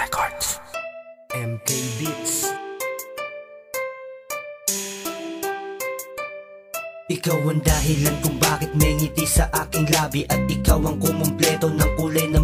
Records. MK Beats. Ikaw ang dahilan kung bakit may ngiti sa aking labi At ikaw ang kumumpleto ng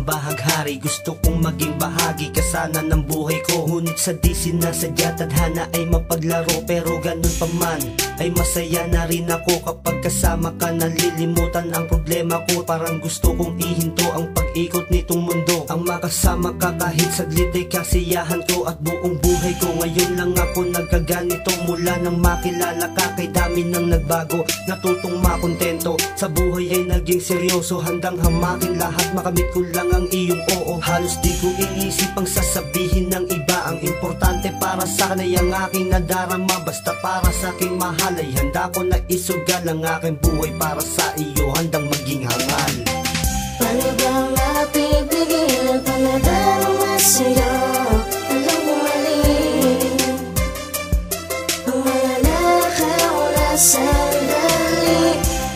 bahaghari Gusto kong maging bahagi kasana ng buhay ko. Ngunit sa di sinasadya tadhana ay mapaglaro Pero ganun pa man ay masaya na rin ako. Kapag kasama ka nalilimutan ang problema ko. Parang gusto kong ihinto ang pag-ikot nitong mundo. Ang makasama ka kahit saglit ay kasiyahan ko At buong buhay ko. Ngayon lang ako nagkaganito Mula nang makilala ka kay dami nang nagbago. Natutong makontento Sa buhay ay naging seryoso. Handang hamakin lahat Makamit ko lang ang iyong oo. Halos di ko iisip ang sasabihin ng iba. Ang importante para sa ay ang aking nadarama. Basta para sa aking mahal Ay handa ko na isugal ang aking buhay Para sa iyo. Handang maging hangal. Paano ba mapipigilan panadarama sa'yo? Alam mo mali. Ang mga nakawala sandali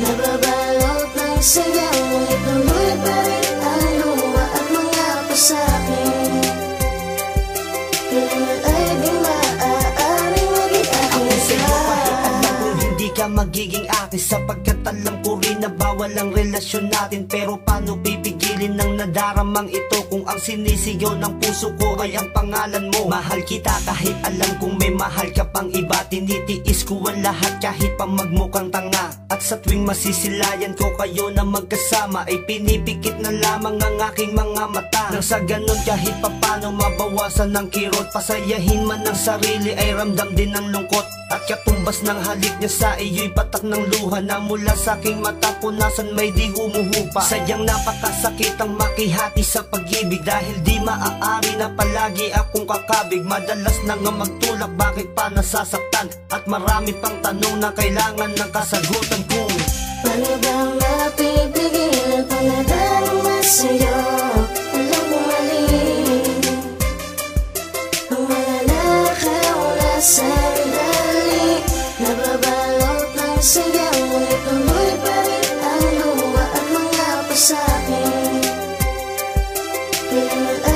Nababalot ng sayaw Ngunit tuloy pa rin bawal ang relasyon natin Pero paano pipigilin ng nadaramang ito Kung ang sinisigaw ng puso ko ay ang pangalan mo? Mahal kita kahit alam kong may mahal ka pang iba. Tinitiis ko ang lahat kahit pa magmukhang tanga. At sa tuwing masisilayan ko kayo na magkasama Ay pinipikit na lamang ang aking mga mata. Nang sa ganun kahit papano mabawasan ng kirot Pasayahin man ng sarili ay ramdam din ng lungkot At katumbas ng halik niya sa iyo'y patak ng luha Na mula sa aking mata punasan may di humuhupa. Sadyang napakasakit ang makihati sa pag-ibig Dahil di maaari na palagi akong kakabig. Madalas na nga magtulak bakit pa nasasaktan? At marami pang tanong na kailangan ng kasagutan kung Paano ba mapipigilan panadarama sa'yo? Sayaw Ngunit tuloy pa ang luha at mga Kailangan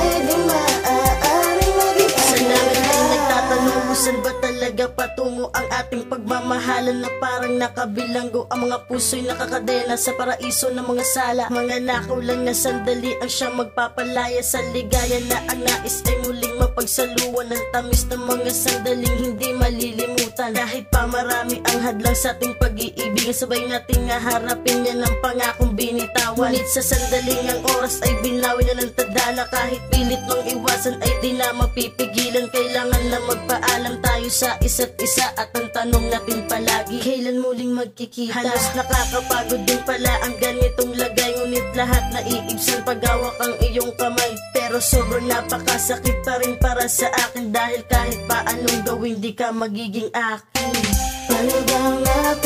kung ba talaga patungo ang ating pagmamahalan na parang nakabilanggo ang mga puso'y nakakadena sa paraiso ng mga sala? Mga nakaw lang na sandali ang siyang magpapalaya sa ligaya na ang nais ay muling mapagsaluan ng tamis ng mga sandaling hindi malilimutan. Kahit pa marami ang hadlang sa ating pag-iibig sabay nating harapin yan ang pangakong binitawan. Ngunit sa sandaling ang oras ay binawi na ng tadhana kahit pilit mang iwasan ay di na mapipigilan. Kailangan na magpaalam tayo sa isa't isa at ang tanong natin palagi kailan muling magkikita? Halos nakakapagod din pala ang ganitong lagay ngunit lahat naiibsan pagawak ang iyong kamay. Pero sobrang napakasakit pa rin para sa akin dahil kahit pa anong gawin di ka magiging akin. Paano ba mapipigilan